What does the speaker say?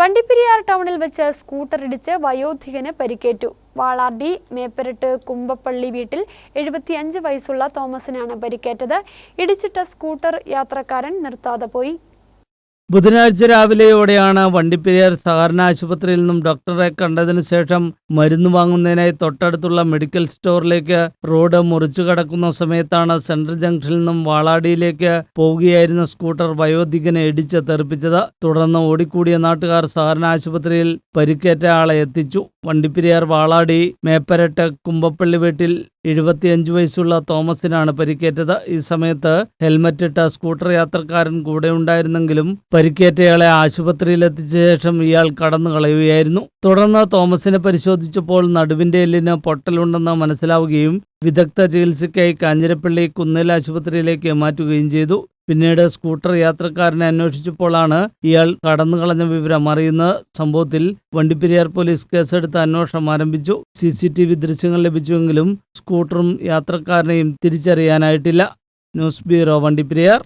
വണ്ടിപ്പെരിയാർ ടൗണിൽ വെച്ച് സ്കൂട്ടർ ഇടിച്ച് വയോധികന് പരിക്കേറ്റു. വാളാർഡി മേപ്പരട്ട് കുമ്പപ്പള്ളി വീട്ടിൽ എഴുപത്തിയഞ്ച് വയസ്സുള്ള തോമസിനാണ് പരിക്കേറ്റത്. ഇടിച്ചിട്ട സ്കൂട്ടർ യാത്രക്കാരൻ നിർത്താതെ പോയി. ബുധനാഴ്ച രാവിലെയോടെയാണ് വണ്ടിപ്പെരിയാർ സഹകരണ ആശുപത്രിയിൽ നിന്നും ഡോക്ടറെ കണ്ടതിനു ശേഷം മരുന്ന് വാങ്ങുന്നതിനായി തൊട്ടടുത്തുള്ള മെഡിക്കൽ സ്റ്റോറിലേക്ക് റോഡ് മുറിച്ചു കടക്കുന്ന സമയത്താണ് സെൻട്രൽ ജംഗ്ഷനിൽ നിന്നും വാളാടിയിലേക്ക് പോവുകയായിരുന്ന സ്കൂട്ടർ വയോധികനെ ഇടിച്ച് തെറിപ്പിച്ചത്. തുടർന്ന് ഓടിക്കൂടിയ നാട്ടുകാർ സഹകരണ ആശുപത്രിയിൽ പരിക്കേറ്റ ആളെ എത്തിച്ചു. വണ്ടിപ്പെരിയാർ വാളാടി മേപ്പരട്ട് കുമ്പപ്പള്ളി വീട്ടിൽ എഴുപത്തിയഞ്ച് വയസ്സുള്ള തോമസിനാണ് പരിക്കേറ്റത്. ഈ സമയത്ത് ഹെൽമറ്റ് ഇട്ട സ്കൂട്ടർ യാത്രക്കാരൻ കൂടെ ഉണ്ടായിരുന്നെങ്കിലും പരിക്കേറ്റയാളെ ആശുപത്രിയിൽ എത്തിച്ച ശേഷം ഇയാൾ കടന്നു കളയുകയായിരുന്നു. തുടർന്ന് തോമസിനെ പരിശോധിച്ചപ്പോൾ നടുവിന്റെ എല്ലിന് പൊട്ടലുണ്ടെന്ന് മനസ്സിലാവുകയും വിദഗ്ധ ചികിത്സയ്ക്കായി കാഞ്ഞിരപ്പള്ളി കുന്നേൽ ആശുപത്രിയിലേക്ക് മാറ്റുകയും ചെയ്തു. പിന്നീട് സ്കൂട്ടർ യാത്രക്കാരനെ അന്വേഷിച്ചപ്പോഴാണ് ഇയാൾ കടന്നു കളഞ്ഞ വിവരം അറിയുന്ന സംഭവത്തിൽ വണ്ടിപ്പെരിയാർ പോലീസ് കേസെടുത്ത് അന്വേഷണം ആരംഭിച്ചു. സി സി ടി വി ദൃശ്യങ്ങൾ ലഭിച്ചുവെങ്കിലും സ്കൂട്ടറും യാത്രക്കാരനെയും തിരിച്ചറിയാനായിട്ടില്ല. News bureau Vandiperiyar.